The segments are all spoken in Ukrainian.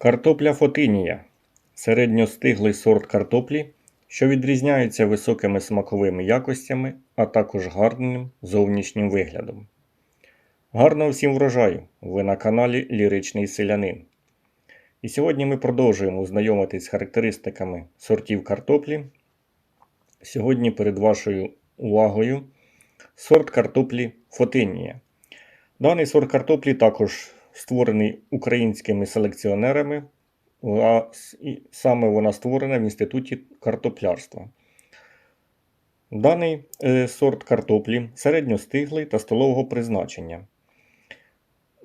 Картопля Фотинія середньостиглий сорт картоплі, що відрізняється високими смаковими якостями, а також гарним зовнішнім виглядом. Гарного всім врожаю! Ви на каналі Ліричний Селянин. І сьогодні ми продовжуємо знайомитись з характеристиками сортів картоплі. Сьогодні перед вашою увагою сорт картоплі Фотинія. Даний сорт картоплі також створений українськими селекціонерами, а саме вона створена в Інституті картоплярства. Даний е, сорт картоплі середньостиглий та столового призначення.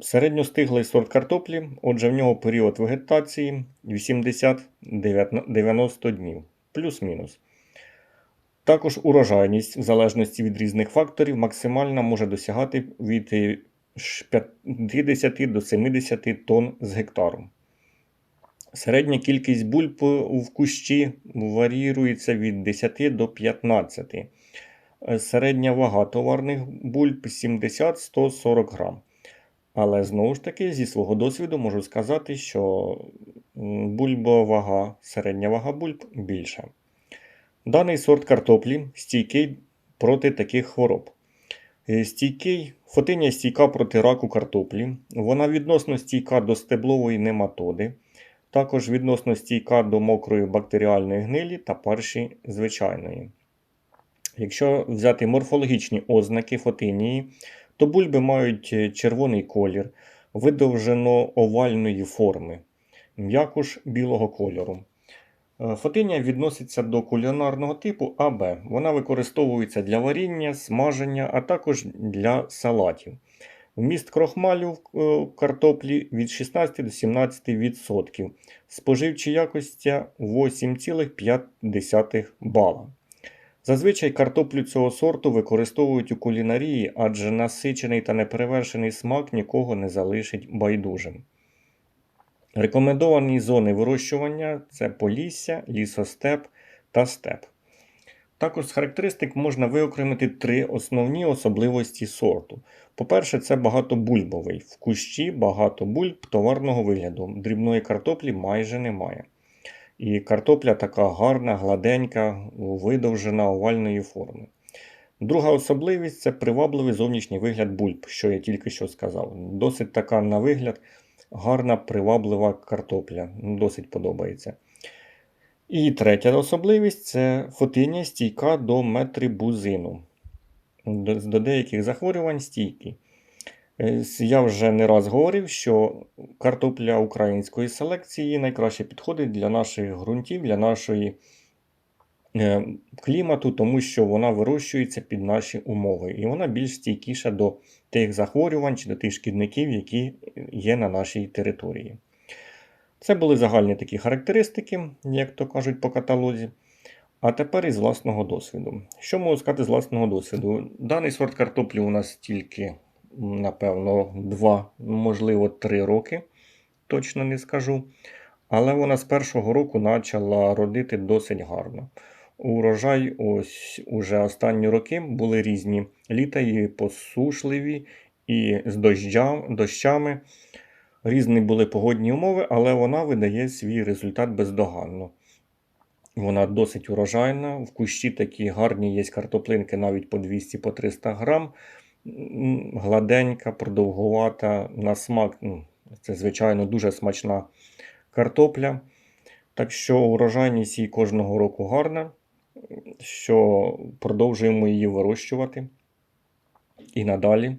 Середньостиглий сорт картоплі, отже, в нього період вегетації 80-90 днів, плюс-мінус. Також урожайність, в залежності від різних факторів, максимальна може досягати від е, 50 до 70 тонн з гектару. Середня кількість бульб в кущі варіюється від 10 до 15. Е, Середня вага товарних бульб 70-140 грам. Але знову ж таки, зі свого досвіду можу сказати, що м, бульбова вага, середня вага бульб більша. Даний сорт картоплі стійкий проти таких хвороб. Е, Стійкий, фотиня стійка проти раку картоплі. Вона відносно стійка до стеблової нематоди, також відносно стійка до мокрої бактеріальної гнилі та парші звичайної. Якщо взяти морфологічні ознаки фотинії, то бульби мають е, червоний колір, видовжено овальної форми, м'якуш білого кольору. Е, Фотинія відноситься до кулінарного типу АБ. Вона використовується для варіння, смаження, а також для салатів. Вміст крохмалю в е, картоплі від 16 до 17%. Споживчі якості 8,5 бала. Зазвичай картоплю цього сорту використовують у кулінарії, адже насичений та неперевершений смак нікого не залишить байдужим. Рекомендовані зони вирощування це полісся, лісостеп та степ. Також з характеристик можна виокремити три основні особливості сорту. По-перше, це багатобульбовий. В кущі багато бульб товарного вигляду. Дрібної картоплі майже немає. І картопля така гарна, гладенька, видовжена овальної форми. Друга особливість це привабливий зовнішній вигляд бульб, що я тільки що сказав. Досить така на вигляд гарна, приваблива картопля. Ну, Досить подобається. І третя особливість це фотиня стійка до метрибузину. До, до деяких захворювань стійкі. Е, Я вже не раз говорив, що картопля української селекції найкраще підходить для наших ґрунтів, для нашої клімату, тому що вона вирощується під наші умови. І вона більш стійкіша до тих захворювань чи до тих шкідників, які є на нашій території. Це були загальні такі характеристики, як то кажуть по каталозі. А тепер із власного досвіду. Що можу сказати з власного досвіду? Даний сорт картоплі у нас тільки, напевно, 2, можливо, 3 роки, точно не скажу. Але вона з першого року почала родити досить гарно. Урожай, ось уже останні роки були різні літа і посушливі, і з доща, дощами. Різні були погодні умови, але вона видає свій результат бездоганно. Вона досить урожайна. В кущі такі гарні є картоплинки навіть по 200-300 грам. Гладенька, продовгувата на смак. ну, Це, звичайно, дуже смачна картопля. Так що урожайність її кожного року гарна, що продовжуємо її вирощувати і надалі.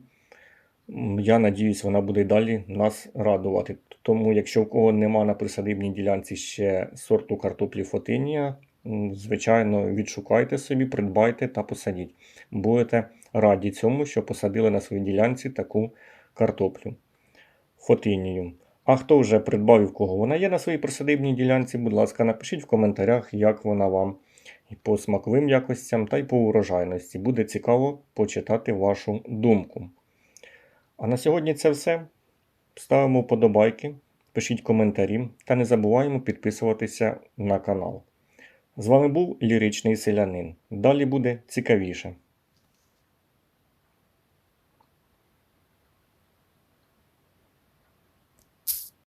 Я надіюсь, вона буде далі нас радувати. Тому, якщо в кого нема на присадибній ділянці ще сорту картоплі Фотинія, звичайно, відшукайте собі, придбайте та посадіть. Будете раді цьому, що посадили на своїй ділянці таку картоплю Фотинію. А хто вже придбав і в кого вона є на своїй присадибній ділянці, будь ласка, напишіть в коментарях, як вона вам і по смаковим якостям та й по урожайності. Буде цікаво почитати вашу думку. А на сьогодні це все. Ставимо вподобайки, пишіть коментарі та не забуваємо підписуватися на канал. З вами був Ліричний Селянин. Далі буде цікавіше.